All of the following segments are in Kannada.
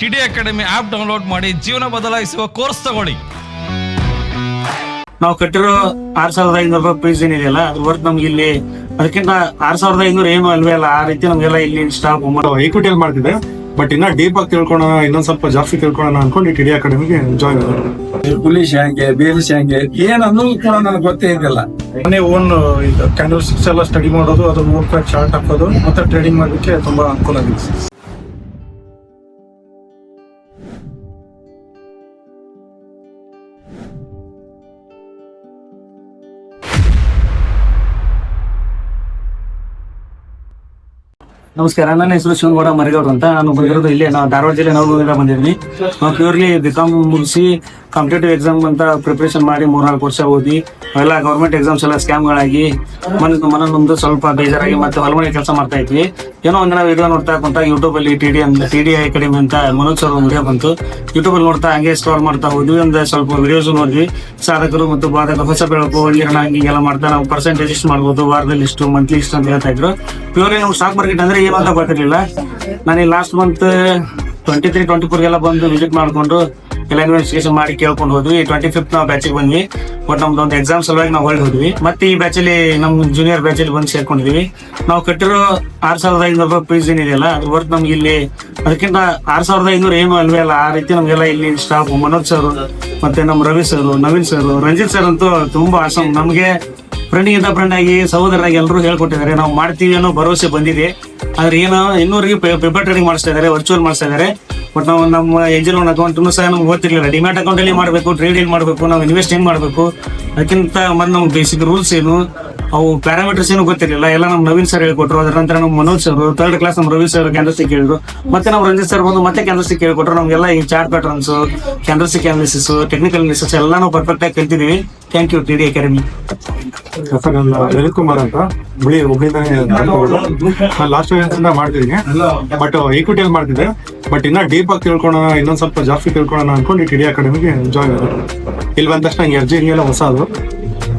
ಟಿಡಿ ಅಕಾಡೆಮಿ ಆಪ್ ಡೌನ್ಲೋಡ್ ಮಾಡಿ ಜೀವನ ಬದಲಾಯಿಸುವ ಕೋರ್ಸ್ ತಗೊಳ್ಳಿ. ನಾವು ಕಟ್ಟಿರೋ ಆರ್ ಸಾವಿರದ ಐನೂರು ರೂಪಾಯಿ ಫೀಸ್ ಏನಿದೆಯಲ್ಲ ಅದ್ರ ವರ್ತ್ ನಮ್ಗೆ ಇಲ್ಲಿ ಅದಕ್ಕಿಂತ ಆರ್ ಸಾವಿರದ ಐನೂರು ಏನು ಅಲ್ವೇ ಅಲ್ಲ ಆ ರೀತಿ ನಮ್ಗೆಲ್ಲ ಇಲ್ಲಿ ಸ್ಟಾಫ್ ಈಕ್ವಿಟಿಯಲ್ಲಿ ಮಾಡ್ತಿದೆ ಬಟ್ ಇನ್ನ ಡೀಪ್ ಆಗಿ ತಿಳ್ಕೊಳ್ಳೋಣ ಇನ್ನೊಂದ್ ಸ್ವಲ್ಪ ಜಾಸ್ತಿ ತಿಳ್ಕೊಳ್ಳೋಣ ಅನ್ಕೊಂಡು ಟಿಡಿ ಅಕಾಡೆಮಿಗೆ ಜಾಯ್ನ್ ಪುಲಿಸ್ ಹೆಂಗೆ ಬೇಲಿಸ್ ಹೆಂಗೆ ಏನ್ ಅನ್ನೋದು ಕೂಡ ನನಗೆ ಗೊತ್ತೇ ಇದ್ದಿಲ್ಲ. ಮನೆ ಓನ್ ಇದು ಕ್ಯಾಂಡಲ್ ಸ್ಟಿಕ್ಸ್ ಎಲ್ಲ ಸ್ಟಡಿ ಮಾಡೋದು ಅದು ಮೂಲಕ ಚಾರ್ಟ್ ಹಾಕೋದು ಮತ್ತೆ ಟ್ರೇಡಿಂಗ್ ಮಾಡೋಕ್ಕೆ ತುಂಬಾ ಅನುಕೂಲ ಆಗಿದೆ. ನಮಸ್ಕಾರ, ನನ್ನ ಹೆಸರು ಶಿವನಗೌಡ ಮರಿಗೌಡ ಅಂತ. ನಾನು ಬಂದಿರೋದು ಇಲ್ಲೇ ನಾವು ಧಾರವಾಡ ಜಿಲ್ಲೆ ನಾವು ಬಂದಿದ್ವಿ ನಾವು ಪ್ಯೂರ್ಲಿ ಬಿಕಾಮ್ ಮುಗಿಸಿ ಕಾಂಪಿಟೇಟಿವ್ ಎಕ್ಸಾಮ್ ಅಂತ ಪ್ರಿಪ್ರೇಷನ್ ಮಾಡಿ ಮೂರ್ನಾಲ್ಕು ವರ್ಷ ಓದಿ, ಎಲ್ಲ ಗೌರ್ಮೆಂಟ್ ಎಕ್ಸಾಮ್ಸ್ ಎಲ್ಲ ಸ್ಕ್ಯಾಮ್ಗಳಾಗಿ ಮನ ನಮ್ದು ಸ್ವಲ್ಪ ಬೇಜಾರಾಗಿ ಮತ್ತೆ ಹೊಲಮನೆ ಕೆಲಸ ಮಾಡ್ತಾ ಇದ್ವಿ. ಏನೋ ಒಂದಿನ ವಿಡಿಯೋ ನೋಡ್ತಾ ಕುಂತ ಯೂಟ್ಯೂಬ್ ಅಲ್ಲಿ ಟಿ ಡಿ ಅಂತ ಟಿ ಡಿ ಅಕಾಡೆಮಿ ಅಂತ ಮನೋಜ್ ಸರ್ ವಿಡಿಯೋ ಬಂತು. ಯೂಟ್ಯೂಬ್ ಅಲ್ಲಿ ನೋಡ್ತಾ ಹಂಗೆ ಸ್ಟೋರ್ ಮಾಡ್ತಾ ಹೋದ್ವಿ ಒಂದು ಸ್ವಲ್ಪ ವಿಡಿಯೋಸ್ ನೋಡಿದ್ವಿ ಸಾಧಕರು ಮತ್ತು ಬಾಧಕರು, ಹೊಸ ಬೆಳಕು ಹಳ್ಳಿಗಣ ಹಿಂಗೆಲ್ಲ ಮಾಡ್ತಾ ನಾವು ಪರ್ಸೆಂಟೇಜ್ ಇಷ್ಟು ಮಾಡ್ಬೋದು, ವಾರದಲ್ಲಿ ಇಷ್ಟು ಮಂತ್ಲಿ ಇಷ್ಟು ಅಂತ ಹೇಳ್ತಾ ಇದ್ರು. ಪ್ಯೂರ್ಲಿ ನಾವು ಸ್ಟಾಕ್ ಮಾರ್ಕೆಟ್ ಅಂದ್ರೆ ಏನು ಅಂತ ಗೊತ್ತಿರಲಿಲ್ಲ. ನಾನು last month twenty three twenty ಫೋರ್ಗೆಲ್ಲ ಬಂದು ವಿಸಿಟ್ ಮಾಡಿಕೊಂಡು ಎಲ್ಲ ಇನ್ವೆಸ್ಟಿಗೇಷನ್ ಮಾಡಿ ಕೇಳ್ಕೊಂಡು ಹೋದ್ವಿ. ಟ್ವೆಂಟಿ ಫಿಫ್ತ್ ನಾವು ಬ್ಯಾಚಿಗೆ ಬಂದ್ವಿ. ಬಟ್ ನಮ್ದು ಒಂದು ಎಕ್ಸಾಮ್ ಸಲುವಾಗಿ ನಾವು ಹೊರಗೆ ಹೋದ್ವಿ. ಮತ್ತೆ ಈ ಬ್ಯಾಚಲ್ಲಿ ನಮ್ಮ ಜೂನಿಯರ್ ಬ್ಯಾಚಲ್ಲಿ ಬಂದು ಸೇರ್ಕೊಂಡಿದ್ವಿ. ನಾವು ಕಟ್ಟಿರೋ ಆರ್ ಸಾವಿರದ ಐನೂರು ರೂಪಾಯಿ ಫೀಸ್ ಏನಿದೆಯಲ್ಲ, ಅದ್ರ ವರ್ತ್ ನಮ್ಗೆ ಇಲ್ಲಿ ಅದಕ್ಕಿಂತ ಆರ್ ಸಾವಿರದ ಐನೂರು ಏನು ಅಲ್ವೇ ಅಲ್ಲ. ಆ ರೀತಿ ನಮಗೆಲ್ಲ ಇಲ್ಲಿ ಸ್ಟಾಫ್ ಮನೋಜ್ ಸರ್ ಮತ್ತೆ ನಮ್ಮ Ravi sir Naveen sir Ranjith sir ಅಂತೂ ತುಂಬಾ ಆಸಮ್ ನಮಗೆ ಫ್ರೆಂಡ್ಗಿಂತ ಫ್ರೆಂಡ್ ಆಗಿ ಸಹೋದರಾಗಿ ಎಲ್ಲರೂ ಹೇಳ್ಕೊಟ್ಟಿದ್ದಾರೆ. ನಾವು ಮಾಡ್ತೀವಿ ಅನ್ನೋ ಭರವಸೆ ಬಂದಿದೆ. ಆದ್ರೆ ಏನೋ ಇನ್ನೂರಿಗೆ ಪೇಪರ್ ಟ್ರೇಡಿಂಗ್ ಮಾಡಿಸ್ತಾ ಇದ್ದಾರೆ ವರ್ಚುವಲ್ ಮಾಡಿಸ್ತಾ ಇದ್ದಾರೆ. ಬಟ್ ನಾವು ನಮ್ಮ ಏಂಜಲ್ ಲೋನ್ ಅಕೌಂಟ್ ಸಹ ನಮ್ಗೆ ಗೊತ್ತಿರಲಿಲ್ಲ. ಡಿಮ್ಯಾಟ್ ಅಕೌಂಟ್ ಅಲ್ಲಿ ಮಾಡಬೇಕು ಟ್ರೇಡ್ ಏನ್ ಮಾಡಬೇಕು, ನಾವು ಇನ್ವೆಸ್ಟ್ ಏನು ಮಾಡಬೇಕು? ಅದಕ್ಕಿಂತ ಮತ್ತೆ ನಮ್ಗೆ ಬೇಸಿಕ್ ರೂಲ್ಸ್ ಏನು, ಅವು ಪ್ಯಾರಾಮೀಟರ್ಸ್ ಏನು ಗೊತ್ತಿರಲಿಲ್ಲ. ಎಲ್ಲ ನಮ್ಮ ನವೀನ್ ಸರ್ ಹೇಳ್ಕೊಟ್ರು. ಅದರ ನಂತರ ನಮ್ಮ ಮನೋಜ್ ಸರ್ ಥರ್ಡ್ ಕ್ಲಾಸ್ ನಮ್ಮ ರವಿ ಸರ್ ಕ್ಯಾನ್ವಸ್ ಕೇಳಿದ್ರು. ಮತ್ತೆ ನಾವು ರಂಜಿತ್ ಸರ್ ಬಂದು ಮತ್ತೆ ಕ್ಯಾನ್ವಸ್ ಕೇಳ್ಕೊಟ್ರು. ನಮಗೆಲ್ಲ ಈ ಚಾರ್ಟ್ ಪ್ಯಾಟರ್ನ್ಸ್ ಕ್ಯಾನ್ವಸಿಕ್ ಅನಾಲಿಸಿಸ್ ಟೆಕ್ನಿಕಲ್ ಅನಾಲಿಸಿಸ್ ಎಲ್ಲ ನಾವು ಪರ್ಫೆಕ್ಟ್ ಆಗಿ ಕಲ್ತಿದೀವಿ thank you T D Academy sir ನನ್ನ ಲಲಿತ್ ಕುಮಾರ್ ಅಂತ. ಬಿಳಿ ಹುಬ್ಳಿಂದಾನೆ ನಾನು ಲಾಸ್ಟ್ ಇಂದ ಮಾಡ್ತಿದ್ದೀನಿ ಬಟ್ ಈಕ್ವಿಟಿಯಲ್ಲಿ ಮಾಡ್ತಿದ್ದೆ. ಬಟ್ ಇನ್ನ ಡೀಪ್ ಆಗಿ ತಿಳ್ಕೊಳ್ಳೋಣ ಇನ್ನೊಂದ್ ಸ್ವಲ್ಪ ಜಾಸ್ತಿ ತಿಳ್ಕೊಳ್ಳೋಣ ಅನ್ಕೊಂಡು ಟಿ ಡಿ ಅಕಾಡೆಮಿಗೆ ಜಾಯ್ನ್ ಆಗೋದು ಇಲ್ಲಿ ಬಂದ ತಕ್ಷಣ ಎರ್ಜಿಂಗ್ ಎಲ್ಲ ಹೊಸದು.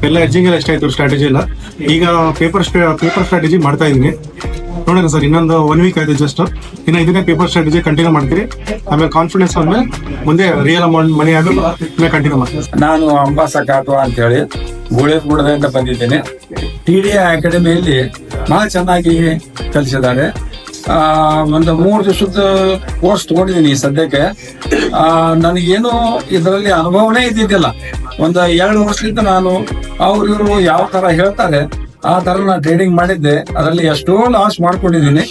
ಎಲ್ಲ ಎರ್ಜಿಂಗ್ ಎಲ್ಲ ಎಷ್ಟಾಯ್ತು ಸ್ಟ್ರಾಟಜಿ ಎಲ್ಲ? ಈಗ ಪೇಪರ್ ಪೇಪರ್ ಸ್ಟ್ರಾಟಜಿ ಮಾಡ್ತಾ ಇದೀನಿ ನೋಡೋಣ ಸರ್, ಇನ್ನೊಂದು ಒನ್ ವೀಕ್ ಆಯ್ತು ಜಸ್ಟ್ ಇನ್ನು ಇದನ್ನೇ ಪೇಪರ್ ಸ್ಟ್ರಾಟಜಿ ಕಂಟಿನ್ಯೂ ಮಾಡ್ತೀರಿ. ಆಮೇಲೆ ಕಾನ್ಫಿಡೆನ್ಸ್ ಆದ್ಮೇಲೆ ಮುಂದೆ ರಿಯಲ್ ಅಮೌಂಟ್ ಮನಿ ಆದ್ಮೇಲೆ ಕಂಟಿನ್ಯೂ ಮಾಡ್ತೀನಿ ನಾನು ಅಂಬಾಸ ಕಾಟ್ವಾ ಅಂತ ಹೇಳಿ ಗುಡದಿಂದ ಬಂದಿದ್ದೇನೆ. ಟಿ ಡಿ ಅಕಾಡೆಮಿಯಲ್ಲಿ ಬಹಳ ಚೆನ್ನಾಗಿ ಕಲಿಸಿದ್ದಾರೆ. ಒಂದು ಮೂರು ದಿವಸದ ಕೋರ್ಸ್ ತಗೊಂಡಿದ್ದೀನಿ ಸದ್ಯಕ್ಕೆ. ನನಗೇನು ಇದರಲ್ಲಿ ಅನುಭವನೇ ಇದ್ದಿದ್ದಿಲ್ಲ. ಒಂದು ಎರಡು ವರ್ಷದಿಂದ ನಾನು ಅವ್ರಿವರು ಯಾವ ಥರ ಹೇಳ್ತಾರೆ ಆ ತರ ನಾನು ಟ್ರೇಡಿಂಗ್ ಮಾಡಿದ್ದೆ. ಅದರಲ್ಲಿ ಎಷ್ಟೋ ಲಾಸ್ ಮಾಡ್ಕೊಂಡಿದ್ದೀನಿ.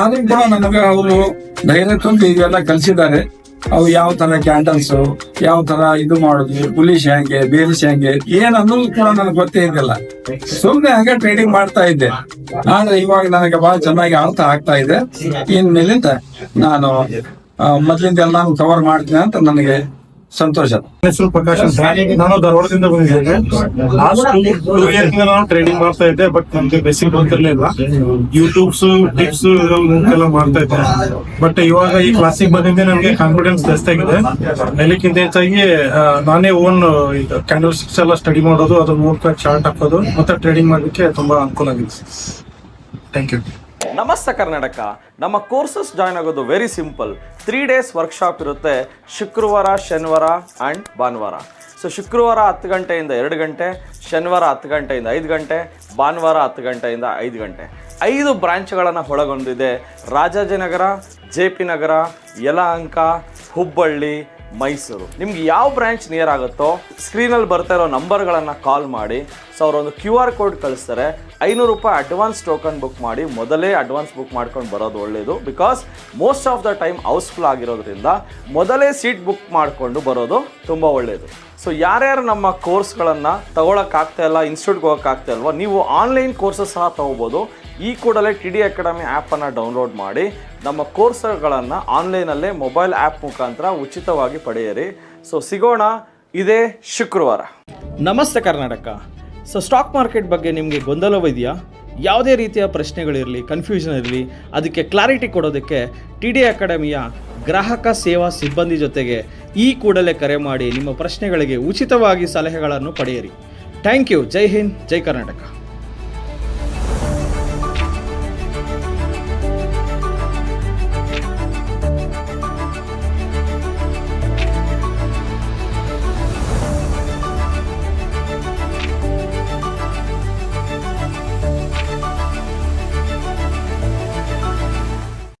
ಆದ್ರೂ ಕೂಡ ನನಗೆ ಅವರು ಡೈರೆಕ್ಟ್ ತುಂಬಿ ಇವೆಲ್ಲ ಕಲಿಸಿದ್ದಾರೆ. ಅವು ಯಾವ ತರ ಕ್ಯಾಂಡಲ್ಸ್ ಯಾವ ತರ ಇದು ಮಾಡುದು ಪುಲಿಸ್ ಹೆಂಗೆ ಬೇಲಿಸ್ ಹೆಂಗೆ ಏನ್ ಅನ್ನೋದು ಕೂಡ ನನಗೆ ಗೊತ್ತೇ ಇದ್ದಿಲ್ಲ. ಸುಮ್ನೆ ಹಂಗೆ ಟ್ರೇಡಿಂಗ್ ಮಾಡ್ತಾ ಇದ್ದೆ. ಆದ್ರೆ ಇವಾಗ ನನಗೆ ಬಹಳ ಚೆನ್ನಾಗಿ ಅರ್ಥ ಆಗ್ತಾ ಇದೆ. ಇನ್ಮೇಲಿಂದ ನಾನು ಮೊದ್ಲಿಂದ ಎಲ್ಲಾನು ಕವರ್ ಮಾಡ್ತೀನಿ ಅಂತ ನನಗೆ ಸಂತೋಷ ಹೆಸರು ಪ್ರಕಾಶ್ ನಾನು ಧಾರವಾಡದಿಂದ ಬಂದಿದ್ದೇನೆ. ಲಾಸ್ಟ್ ಟೂ ಇಯರ್ ನಾನು ಟ್ರೈನಿಂಗ್ ಮಾಡ್ತಾ ಇದ್ದೆ ಬಟ್ ನಮ್ಗೆ ಬೇಸಿಕ್ ಗೊತ್ತಿರ್ಲಿಲ್ಲ. ಯೂಟ್ಯೂಬ್ಸ್ ಟಿಪ್ಸ್ ಎಲ್ಲ ಮಾಡ್ತಾ ಇದ್ದೆ. ಬಟ್ ಇವಾಗ ಈ ಕ್ಲಾಸಿಗೆ ಬಂದಿಂದ ನಮ್ಗೆ ಕಾನ್ಫಿಡೆನ್ಸ್ ಜಾಸ್ತಿ ಆಗಿದೆ. ಎಲ್ಲಕ್ಕಿಂತ ಹೆಚ್ಚಾಗಿ ನಾನೇ ಓನ್ ಕ್ಯಾಂಡಲ್ ಸ್ಟಿಕ್ಸ್ ಎಲ್ಲ ಸ್ಟಡಿ ಮಾಡೋದು ಅದ್ರ ಮೂಲಕ ಚಾರ್ಟ್ ಹಾಕೋದು, ಮತ್ತೆ ಟ್ರೇಡಿಂಗ್ ಮಾಡೋಕ್ಕೆ ತುಂಬಾ ಅನುಕೂಲ ಆಗಿದೆ. ಥ್ಯಾಂಕ್ ಯು ನಮಸ್ತೆ ಕರ್ನಾಟಕ. ನಮ್ಮ ಕೋರ್ಸಸ್ ಜಾಯ್ನ್ ಆಗೋದು very simple three days workshop ಇರುತ್ತೆ ಶುಕ್ರವಾರ, ಶನಿವಾರ ಆ್ಯಂಡ್ ಭಾನುವಾರ. ಸೊ ಶುಕ್ರವಾರ ಹತ್ತು ಗಂಟೆಯಿಂದ ಎರಡು ಗಂಟೆ, ಶನಿವಾರ ಹತ್ತು ಗಂಟೆಯಿಂದ ಐದು ಗಂಟೆ, ಭಾನುವಾರ ಹತ್ತು ಗಂಟೆಯಿಂದ ಐದು ಗಂಟೆ. ಐದು ಬ್ರಾಂಚ್ಗಳನ್ನು ಒಳಗೊಂಡಿದೆ. Rajajinagar, J P Nagar, Yelahanka, Hubballi Mysuru. ನಿಮ್ಗೆ ಯಾವ ಬ್ರಾಂಚ್ ನಿಯರ್ ಆಗುತ್ತೋ ಸ್ಕ್ರೀನಲ್ಲಿ ಬರ್ತಾ ಇರೋ ನಂಬರ್ಗಳನ್ನು ಕಾಲ್ ಮಾಡಿ. ಸೊ ಅವರೊಂದು ಕ್ಯೂ ಆರ್ ಕೋಡ್ ಕಳಿಸ್ತಾರೆ. ಐನೂರು ರೂಪಾಯಿ ಅಡ್ವಾನ್ಸ್ ಟೋಕನ್ ಬುಕ್ ಮಾಡಿ, ಮೊದಲೇ ಅಡ್ವಾನ್ಸ್ ಬುಕ್ ಮಾಡ್ಕೊಂಡು ಬರೋದು ಒಳ್ಳೆಯದು because most of the time house full ಆಗಿರೋದ್ರಿಂದ ಮೊದಲೇ ಸೀಟ್ ಬುಕ್ ಮಾಡಿಕೊಂಡು ಬರೋದು ತುಂಬ ಒಳ್ಳೆಯದು ಸೊ ಯಾರ್ಯಾರು ನಮ್ಮ ಕೋರ್ಸ್ಗಳನ್ನು ತಗೊಳಕ್ಕಾಗ್ತಾ ಇಲ್ಲ ಇನ್ಸ್ಟಿಟ್ಯೂಟ್ಗೆ ಹೋಗೋಕ್ಕಾಗ್ತಾ ಇಲ್ವೋ, ನೀವು ಆನ್ಲೈನ್ ಕೋರ್ಸಸ್ ಸಹ ತೊಗೋಬೋದು. ಈ ಕೂಡಲೇ ಟಿ ಡಿ ಅಕಾಡೆಮಿ ಆ್ಯಪನ್ನು ಡೌನ್ಲೋಡ್ ಮಾಡಿ, ನಮ್ಮ ಕೋರ್ಸ್ಗಳನ್ನು ಆನ್ಲೈನಲ್ಲೇ ಮೊಬೈಲ್ ಆ್ಯಪ್ ಮುಖಾಂತರ ಉಚಿತವಾಗಿ ಪಡೆಯಿರಿ. ಸೊ ಸಿಗೋಣ ಇದೇ ಶುಕ್ರವಾರ. ನಮಸ್ತೆ ಕರ್ನಾಟಕ. ಸೊ ಸ್ಟಾಕ್ ಮಾರ್ಕೆಟ್ ಬಗ್ಗೆ ನಿಮಗೆ ಗೊಂದಲವಿದೆಯಾ ಯಾವುದೇ ರೀತಿಯ ಪ್ರಶ್ನೆಗಳಿರಲಿ ಕನ್ಫ್ಯೂಷನ್ ಇರಲಿ, ಅದಕ್ಕೆ ಕ್ಲಾರಿಟಿ ಕೊಡೋದಕ್ಕೆ ಟಿ ಡಿ ಅಕಾಡೆಮಿಯ ಗ್ರಾಹಕ ಸೇವಾ ಸಿಬ್ಬಂದಿ ಜೊತೆಗೆ ಈ ಕೂಡಲೇ ಕರೆ ಮಾಡಿ ನಿಮ್ಮ ಪ್ರಶ್ನೆಗಳಿಗೆ ಉಚಿತವಾಗಿ ಸಲಹೆಗಳನ್ನು ಪಡೆಯಿರಿ. ಥ್ಯಾಂಕ್ ಯು ಜೈ ಹಿಂದ್ ಜೈ ಕರ್ನಾಟಕ